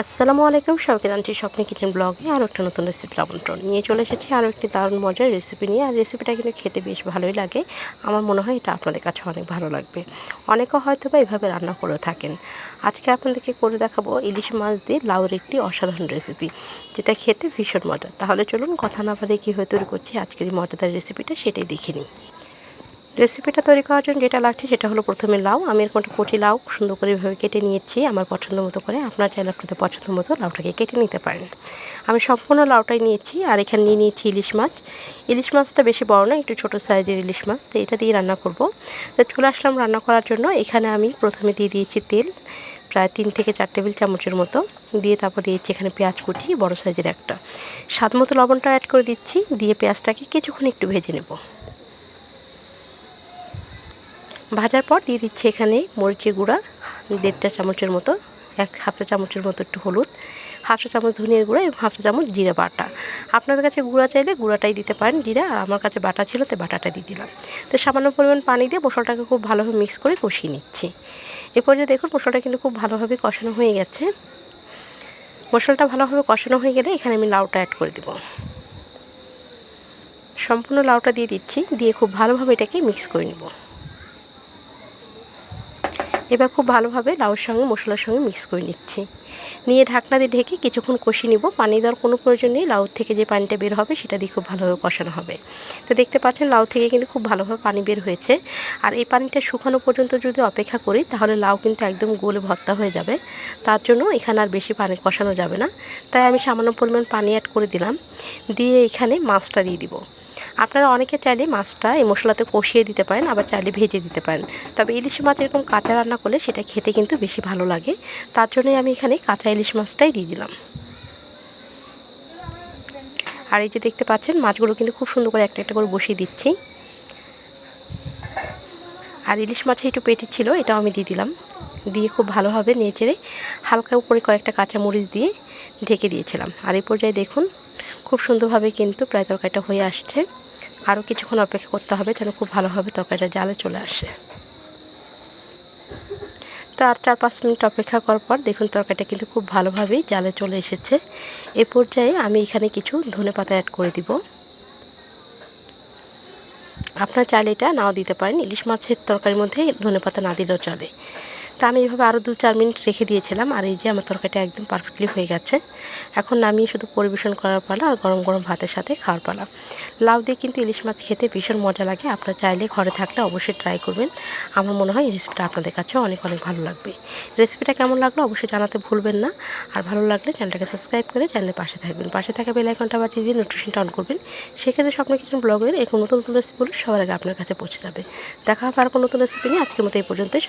আসসালামু আলাইকুম, সবাইকে জানছি স্বপ্নে কিচেন ব্লগে আরও একটা নতুন রেসিপি আমন্ত্রণ। নিয়ে চলে এসেছি আরও একটি দারুণ মজার রেসিপি নিয়ে। আর রেসিপিটা কিন্তু খেতে বেশ ভালোই লাগে। আমার মনে হয় এটা আপনাদের কাছে অনেক ভালো লাগবে। অনেকে হয়তো বা এভাবে রান্না করে থাকেন। আজকে আপনাদেরকে করে দেখাবো ইলিশ মাছ দিয়ে লাউর একটি অসাধারণ রেসিপি যেটা খেতে ভীষণ মজা তাহলে চলুন কথা না বলে কীভাবে তৈরি করছি আজকের এই মজাদার রেসিপিটা সেটাই দেখে নিই। রেসিপিটা তৈরি করার জন্য যেটা লাগছে সেটা হলো প্রথমে লাউ। আমি এরকম একটা কচি লাউ সুন্দর করে কেটে নিয়েছি আমার পছন্দ মতো করে। আপনার চাইলে আপনাদের পছন্দ মতো লাউটাকে কেটে নিতে পারেন। আমি সম্পূর্ণ লাউটাই নিয়েছি আর এখানে নিয়ে নিয়েছি ইলিশ মাছ। ইলিশ মাছটা বেশি বড় না একটু ছোটো সাইজের ইলিশ মাছ। তো এটা দিয়ে রান্না করব। তো চলে আসলাম রান্না করার জন্য। এখানে আমি প্রথমে দিয়ে দিয়েছি তেল, প্রায় তিন থেকে চার টেবিল চামচের মতো। দিয়ে তারপর দিয়েছি এখানে পেঁয়াজ কুটি, বড় সাইজের একটা। স্বাদ মতো লবণটা অ্যাড করে দিচ্ছি। দিয়ে পেঁয়াজটাকে কিছুক্ষণ একটু ভেজে নেব। ভাজার পর দিয়ে দিচ্ছি এখানে মরিচের গুঁড়া, দেড়টা চামচের মতো, এক হাফটা চামচের মতো একটু হলুদ হাফটা চামচ ধনিয়ার গুঁড়া এবং হাফটা চামচ জিরা বাটা। আপনাদের কাছে গুঁড়া চাইলে গুঁড়াটাই দিতে পারেন, জিরা আমার কাছে বাটা ছিল তো বাটাটা দিয়ে দিলাম। তো সামান্য পরিমাণ পানি দিয়ে মশলাটাকে খুব ভালোভাবে মিক্স করে কষিয়ে নিচ্ছি। এ পর্যায়ে দেখুন মশলাটা কিন্তু খুব ভালোভাবে কষানো হয়ে গেছে। মশলাটা ভালোভাবে কষানো হয়ে গেলে এখানে আমি লাউটা অ্যাড করে দেবো। সম্পূর্ণ লাউটা দিয়ে দিচ্ছি, দিয়ে খুব ভালোভাবে এটাকে মিক্স করে নেব। এবার খুব ভালোভাবে লাউর সঙ্গে, মশলার সঙ্গে মিক্স করে নিচ্ছি। নিয়ে ঢাকনা দিয়ে ঢেকে কিছুক্ষণ কষিয়ে নিব। পানি দেওয়ার কোনো প্রয়োজন নেই, লাউ থেকে যে পানিটা বের হবে সেটা দিয়ে খুব ভালোভাবে কষানো হবে। তো দেখতে পাচ্ছেন লাউ থেকে কিন্তু খুব ভালোভাবে পানি বের হয়েছে। আর এই পানিটা শুকানো পর্যন্ত যদি অপেক্ষা করি, তাহলে লাউ কিন্তু একদম গোলে ভর্তা হয়ে যাবে। তার জন্য এখানে আর বেশি পানি কষানো যাবে না। তাই আমি সামান্য পরিমাণ পানি অ্যাড করে দিলাম। দিয়ে এখানে মাছটা দিয়ে দিব। আপনারা অনেকে চাইলে মাছটা এই মশলাতে কষিয়ে দিতে পারেন, আবার চাইলে ভেজে দিতে পারেন। তবে ইলিশ মাছ এরকম কাঁচা রান্না করলে সেটা খেতে কিন্তু বেশি ভালো লাগে। তার জন্যই আমি এখানে কাঁচা ইলিশ মাছটাই দিয়ে দিলাম। আর এই যে দেখতে পাচ্ছেন, মাছগুলো কিন্তু খুব সুন্দর করে একটা একটা করে বসিয়ে দিচ্ছি। আর ইলিশ মাছে একটু পেটি ছিল, এটাও আমি দিয়ে দিলাম। দিয়ে খুব ভালোভাবে নেড়ে হালকা উপরে কয়েকটা কাঁচা মরিচ দিয়ে ঢেকে দিয়েছিলাম। আর এই পর্যায়ে দেখুন, খুব সুন্দরভাবে কিন্তু প্রায় তরকারিটা হয়ে আসছে। আরও কিছুক্ষণ অপেক্ষা করতে হবে যেন খুব ভালোভাবে তরকারিটা জালে চলে আসে। তো আর চার পাঁচ মিনিট অপেক্ষা করার পর দেখুন তরকারিটা কিন্তু খুব ভালোভাবেই জালে চলে এসেছে। এ পর্যায়ে আমি এখানে কিছু ধনে পাতা অ্যাড করে দিব। আপনার চাইলে এটা নাও দিতে পারেন। ইলিশ মাছের তরকারির মধ্যে ধনে পাতা না দিলেও চলে। তা আমি এইভাবে আরও দু চার মিনিট রেখে দিয়েছিলাম, আর এই যে আমার তরকারিটা একদম পারফেক্টলি হয়ে গেছে। এখন নামিয়ে শুধু পরিবেশন করার পালা আর গরম গরম ভাতের সাথে খাওয়ার পালা। লাউ দিয়ে কিন্তু ইলিশ মাছ খেতে ভীষণ মজা লাগে, আপনারা চাইলে ঘরে থাকলে অবশ্যই ট্রাই করবেন। আমার মনে হয় এই রেসিপিটা আপনাদের কাছে অনেক অনেক ভালো লাগবে। রেসিপিটা কেমন লাগল অবশ্যই জানাতে ভুলবেন না, আর ভালো লাগলে চ্যানেলটাকে সাবস্ক্রাইব করে চ্যানেলের পাশে থাকবেন। পাশে থাকা বেল আইকনটা বাজিয়ে দিয়ে নোটিফিকেশনটা অন করবেন। সেক্ষেত্রে স্বপ্ন কিচেন ব্লগের এরকম নতুন নতুন রেসিপিগুলো সবার আগে আপনার কাছে পৌঁছে যাবে। দেখা হবে আর কোনো নতুন রেসিপি নিয়ে। আজকের মতো এই পর্যন্তই।